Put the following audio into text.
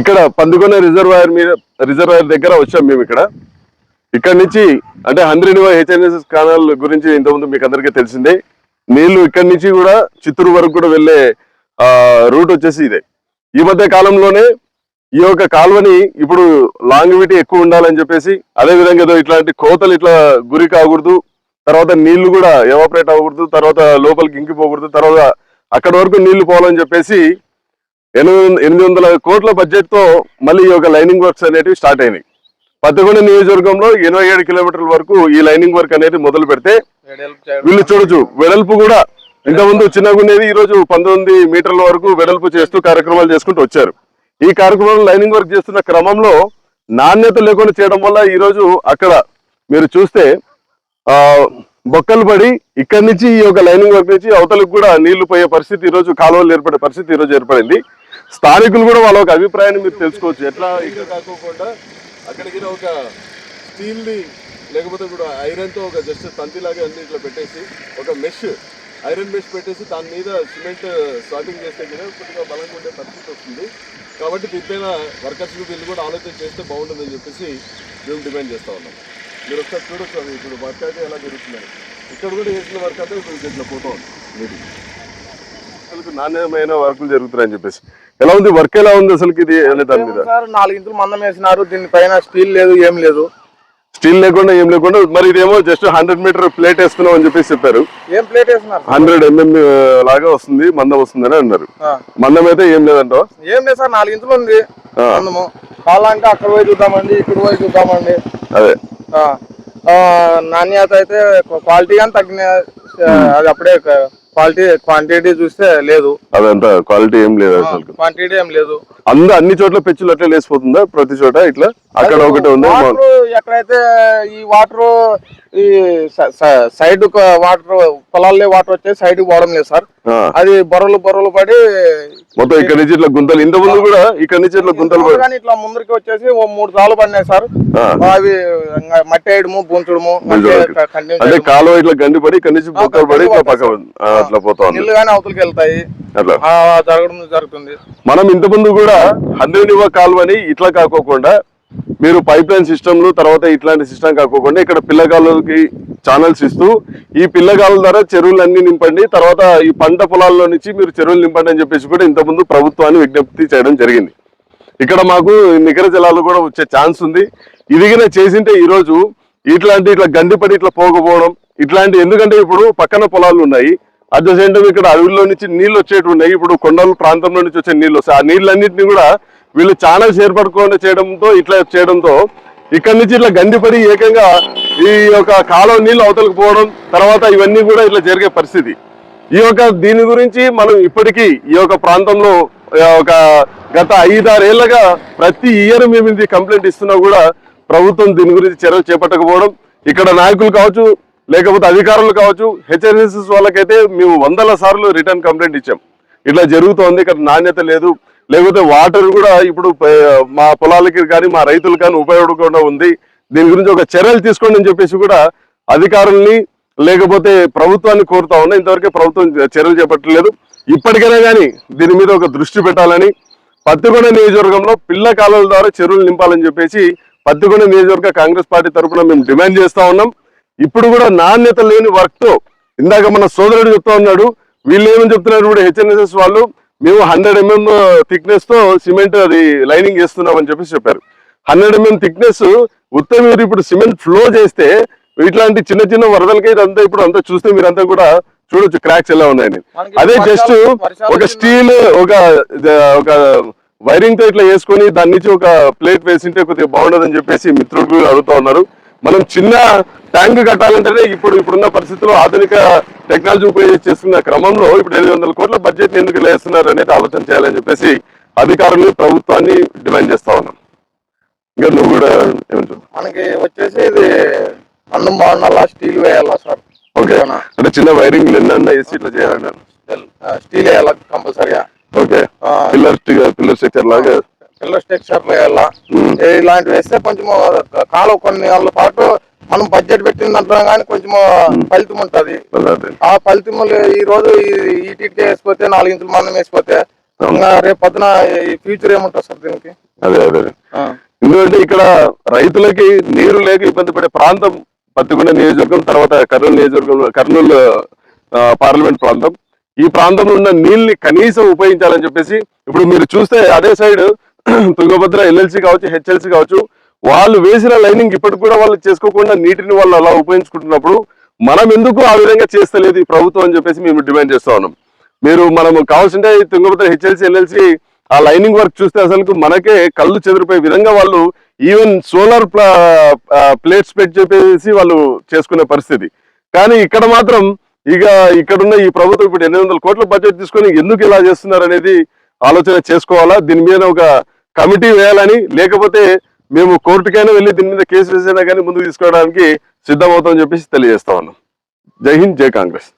ఇక్కడ పందుకొన రిజర్వాయర్ మీద రిజర్వాయర్ దగ్గర వచ్చాం మేము ఇక్కడ. ఇక్కడ నుంచి అంటే హండ్రెడ్ హెచ్ఎన్ఎస్ఎస్ కెనాల్ గురించి ఇంతకుముందు మీకు అందరికీ తెలిసిందే. నీళ్ళు ఇక్కడ నుంచి కూడా చిత్తూరు వరకు కూడా వెళ్ళే రూట్ వచ్చేసి ఇదే. ఈ మధ్య కాలంలోనే ఈ యొక్క కాలువని ఇప్పుడు లాంగ్విటీ ఎక్కువ ఉండాలని చెప్పేసి అదే విధంగా ఏదో ఇట్లాంటి కోతలు ఇట్లా గురి కాకూడదు తర్వాత నీళ్ళు కూడా ఎవాపరేట్ అవ్వకూడదు తర్వాత లోపలికి ఇంకిపోకూడదు తర్వాత అక్కడ వరకు నీళ్ళు పోవాలని చెప్పేసి ఎనిమిది ఎనిమిది వందల కోట్ల బడ్జెట్తో మళ్ళీ ఈ యొక్క లైనింగ్ వర్క్స్ అనేటివి స్టార్ట్ అయినాయి. పద్దకొండ నియోజకవర్గంలో ఎనభై ఏడు కిలోమీటర్ల వరకు ఈ లైనింగ్ వర్క్ అనేది మొదలు పెడితే వీళ్ళు చూడొచ్చు. వెడల్పు కూడా ఇంతకుముందు చిన్నగా ఉండేది ఈ రోజు పంతొమ్మిది మీటర్ల వరకు వెడల్పు చేస్తూ కార్యక్రమాలు చేసుకుంటూ వచ్చారు. ఈ కార్యక్రమంలో లైనింగ్ వర్క్ చేస్తున్న క్రమంలో నాణ్యత లేకుండా చేయడం వల్ల ఈ రోజు అక్కడ మీరు చూస్తే ఆ బొక్కలు పడి ఇక్కడి నుంచి ఈ యొక్క లైనింగ్ వర్క్ నుంచి అవతలకు కూడా నీళ్ళు పోయే పరిస్థితి ఈ రోజు కాలువలు ఏర్పడే పరిస్థితి ఈ రోజు ఏర్పడింది. స్థానికులు కూడా వాళ్ళ ఒక అభిప్రాయాన్ని మీరు తెలుసుకోవచ్చు. ఎట్లా ఇక్కడ? కాకోకుండా అక్కడికి ఒక స్టీల్ ది లేకపోతే కూడా ఐరన్తో ఒక జస్ట్ తంతి లాగా అన్ని ఇట్లా పెట్టేసి ఒక మెష్ ఐరన్ మెష్ పెట్టేసి దాని మీద సిమెంట్ స్టార్టింగ్ చేస్తే కూడా కొద్దిగా బలంగా ఉండే పరిస్థితి వస్తుంది. కాబట్టి దీనిపైన వర్కర్స్ వీళ్ళు కూడా ఆలోచన చేస్తే బాగుంటుందని చెప్పేసి మేము డిమాండ్ చేస్తా ఉన్నాం. మీరు ఒకసారి చూడొచ్చు అది ఇప్పుడు వర్క్ అయితే ఎలా జరుగుతుందని. ఇక్కడ కూడా చేసిన వర్క్ అయితే ఇప్పుడు ఇట్లా పోతా ఉంది. నాణ్యమైన వర్కులు జరుగుతున్నాయని చెప్పేసి. ఎలా ఉంది? వర్క్ ఎలా ఉంది అసలు ఇది దాని మీద? సార్ నాలుగు ఇంచులు మందం వేసినారు. దీనిపైన స్టీల్ లేదు ఏం లేదు. స్టీల్ లేకుండా ఏం లేకుండా మరి ఇదేమో జస్ట్ హండ్రెడ్ మీటర్ ప్లేట్ వేస్తున్నాం అని చెప్పేసి చెప్పారు. ఏం ప్లేట్ వేసినారు? సార్? హండ్రెడ్ ఎంఎం లాగా వస్తుంది మందం వస్తుందని అన్నారు. మందం అయితే ఏం లేదంట ఏం లేదు సార్ నాలుగు ఇంచులు ఉంది. మందము. కావాలంటే అక్కడ పోయి చూద్దామండి ఇక్కడ పోయి చూద్దామండి. అదే. నాణ్యత అయితే క్వాలిటీ కానీ తగ్గిన అది అప్పుడే క్వాలిటీ క్వాంటిటీ చూస్తే లేదు. అదంతా క్వాలిటీ ఏం లేదు అసలు క్వాంటిటీ ఏం లేదు. అందు అన్ని చోట్ల పెచ్చులు అట్లా లేసిపోతుందా ప్రతి చోట ఇట్లా? అక్కడ ఒకటి ఉంది. ఎక్కడైతే ఈ వాటర్ ఈ సైడ్ వాటర్ పొలాల్లో వాటర్ వచ్చే సైడ్ పోవడం లేదు సార్. అది బొర్రలు బొర్రలు పడి మొత్తం ఇక్కడ నుంచి ఇట్లా గుంతలు. ఇంత ముందు కూడా ఇక్కడ నుంచి ఇట్లా గుంతలు కానీ ఇట్లా ముందరికి వచ్చేసి ఓ మూడు సార్లు పడినాయి సార్. అవి మట్టి వేయడము బూంచడము అంటే కాలువ ఇట్లా గండి పడి ఇక్కడ నుంచి బుక్కలు పడి ఇట్లా పక్క అట్లా పోతా ఉంది. కానీ అవతలకి వెళ్తాయి. జరగడం జరుగుతుంది. మనం ఇంత ముందు కూడా ఇవ్వ కాలువని ఇట్లా కాకోకుండా మీరు పైప్ లైన్ సిస్టమ్లు తర్వాత ఇట్లాంటి సిస్టమ్ కాకోకుండా ఇక్కడ పిల్లగాళ్ళకి ఛానల్స్ ఇస్తూ ఈ పిల్లగాళ్ళ ద్వారా చెరువులన్నీ నింపండి తర్వాత ఈ పంట పొలాల్లో నుంచి మీరు చెరువులు నింపండి అని చెప్పేసి కూడా ఇంత ముందు ప్రభుత్వాన్ని విజ్ఞప్తి చేయడం జరిగింది. ఇక్కడ మాకు నికర జలాలు కూడా వచ్చే ఛాన్స్ ఉంది. ఇదిగిన చేసింటే ఈరోజు ఇట్లాంటి ఇట్లా గండిపడి ఇట్లా పోకపోవడం ఇట్లాంటి ఎందుకంటే ఇప్పుడు పక్కన పొలాలు ఉన్నాయి. అట్ ద సేమ్ టైం ఇక్కడ అడవుల్లో నుంచి నీళ్ళు వచ్చేవి ఉన్నాయి. ఇప్పుడు కొండల ప్రాంతంలో నుంచి వచ్చే నీళ్ళు వస్తాయి. ఆ నీళ్ళన్నింటినీ కూడా వీళ్ళు ఛానల్స్ ఏర్పడుకోకుండా చేయడంతో ఇట్లా చేయడంతో ఇక్కడి నుంచి ఇట్లా గండిపడి ఏకంగా ఈ యొక్క కాలువ నీళ్ళు అవతలకు పోవడం తర్వాత ఇవన్నీ కూడా ఇట్లా జరిగే పరిస్థితి. ఈ యొక్క దీని గురించి మనం ఇప్పటికీ ఈ యొక్క ప్రాంతంలో ఒక గత ఐదారేళ్ళగా ప్రతి ఇయర్ మేము ఇది కంప్లైంట్ ఇస్తున్నా కూడా ప్రభుత్వం దీని గురించి చర్యలు చేపట్టకపోవడం ఇక్కడ నాయకులు కావచ్చు లేకపోతే అధికారులు కావచ్చు హెచ్ఎన్ఎస్ఎస్ వాళ్ళకైతే మేము వందల సార్లు రిటర్న్ కంప్లైంట్ ఇచ్చాం. ఇట్లా జరుగుతోంది ఇక్కడ నాణ్యత లేదు. లేకపోతే వాటర్ కూడా ఇప్పుడు మా పొలాలకి కానీ మా రైతులు కానీ ఉపయోగపడకుండా ఉంది. దీని గురించి ఒక చర్యలు తీసుకోండి అని చెప్పేసి కూడా అధికారుల్ని లేకపోతే ప్రభుత్వాన్ని కోరుతా ఉన్నా ఇంతవరకే ప్రభుత్వం చర్యలు చేపట్టలేదు. ఇప్పటికైనా కానీ దీని మీద ఒక దృష్టి పెట్టాలని పత్తికొండ నియోజకవర్గంలో పిల్ల కాలువల ద్వారా చెరువులు నింపాలని చెప్పేసి పత్తికొండ నియోజకవర్గ కాంగ్రెస్ పార్టీ తరఫున మేము డిమాండ్ చేస్తూ ఉన్నాం. ఇప్పుడు కూడా నాణ్యత లేని వర్క్తో ఇందాక మన సోదరుడు చెప్తా ఉన్నాడు. వీళ్ళు ఏమని చెప్తున్నారు కూడా హెచ్ఎన్ఎస్ఎస్ వాళ్ళు మేము హండ్రెడ్ ఎంఎం థిక్నెస్తో సిమెంట్ అది లైనింగ్ చేస్తున్నామని చెప్పేసి చెప్పారు. హండ్రెడ్ ఎంఎం థిక్నెస్ ఉత్తర మీరు ఇప్పుడు సిమెంట్ ఫ్లో చేస్తే ఇట్లాంటి చిన్న చిన్న వరదలకి ఇదంతా ఇప్పుడు అంతా చూస్తే మీరంతా కూడా చూడొచ్చు క్రాక్స్ ఎలా ఉన్నాయని. అదే జస్ట్ ఒక స్టీల్ ఒక ఒక వైరింగ్తో ఇట్లా వేసుకొని దాని నుంచి ఒక ప్లేట్ వేసింటే కొద్దిగా బాగుండదని చెప్పేసి మిత్రులు అడుగుతా ఉన్నారు. మనం చిన్న ట్యాంక్ కట్టాలంటేనే ఇప్పుడు ఇప్పుడున్న పరిస్థితుల్లో ఆధునిక టెక్నాలజీ ఉపయోగించి చేస్తున్న క్రమంలో ఇప్పుడు ఎనిమిది వందల కోట్ల బడ్జెట్ ఎందుకు వేస్తున్నారు అనేది ఆలోచన చేయాలని చెప్పేసి అధికారులు ప్రభుత్వాన్ని డిమాండ్ చేస్తా ఉన్నాం. ఇంకా నువ్వు కూడా మనకి వచ్చేసి ఇది అన్నం బాగుండాలా? స్టీల్ వేయాలా సార్? ఓకే. అంటే చిన్న వైరింగ్ ఎన్న వేసి ఇట్లా చేయాలన్నారు స్టీల్ వేయాలా కంపల్సరీగా? ఓకే. పిల్లర్ పిల్లర్ స్ట్రక్చర్ లాగా? పిల్లర్ స్ట్రక్చర్ వేయాలా? ఇలాంటివి వేస్తే కొంచెం కాలం కొన్ని నెలల పాటు మనం బడ్జెట్ పెట్టిన దాంట్లో కానీ కొంచెం ఫలితం ఉంటది. ఆ ఫలితములు ఈ రోజు ఈ- వేసిపోతే నాలుగు ఇంచులు మనం వేసిపోతే రేపు పొద్దున ఫ్యూచర్ ఏముంటుంది సార్ దీనికి? అదే అదే ఎందుకంటే ఇక్కడ రైతులకి నీరు లేక ఇబ్బంది పడే ప్రాంతం పత్తికొండ నియోజకవర్గం తర్వాత కర్నూలు నియోజకవర్గం కర్నూలు పార్లమెంట్ ప్రాంతం. ఈ ప్రాంతంలో ఉన్న నీళ్ళని కనీసం ఉపయోగించాలని చెప్పేసి ఇప్పుడు మీరు చూస్తే అదే సైడ్ తుంగభద్ర ఎల్ఎల్సి కావచ్చు హెచ్ఎల్సి కావచ్చు వాళ్ళు వేసిన లైనింగ్ ఇప్పటికి కూడా వాళ్ళు చేసుకోకుండా నీటిని వాళ్ళు అలా ఉపయోగించుకుంటున్నప్పుడు మనం ఎందుకు ఆ విధంగా చేస్తలేదు ఈ ప్రభుత్వం అని చెప్పేసి మేము డిమాండ్ చేస్తా ఉన్నాం. మీరు మనము కావాల్సింటే తుంగభద్ర హెచ్ఎల్సి ఎల్ఎల్సి ఆ లైనింగ్ వర్క్ చూస్తే అసలు మనకే కళ్ళు చెదిరిపోయే విధంగా వాళ్ళు ఈవెన్ సోలార్ ప్లేట్స్ పెట్టి చెప్పేసి వాళ్ళు చేసుకునే పరిస్థితి. కానీ ఇక్కడ మాత్రం ఇక ఇక్కడున్న ఈ ప్రభుత్వం ఇప్పుడు ఎనిమిది వందల కోట్ల బడ్జెట్ తీసుకొని ఎందుకు ఇలా చేస్తున్నారు అనేది ఆలోచన చేసుకోవాలా? దీని మీద ఒక కమిటీ వేయాలని లేకపోతే మేము కోర్టుకైనా వెళ్ళి దీని మీద కేసు వేసైనా కానీ ముందుకు తీసుకోవడానికి సిద్ధమవుతామని చెప్పేసి తెలియజేస్తా ఉన్నాం. జై హింద్ జై కాంగ్రెస్.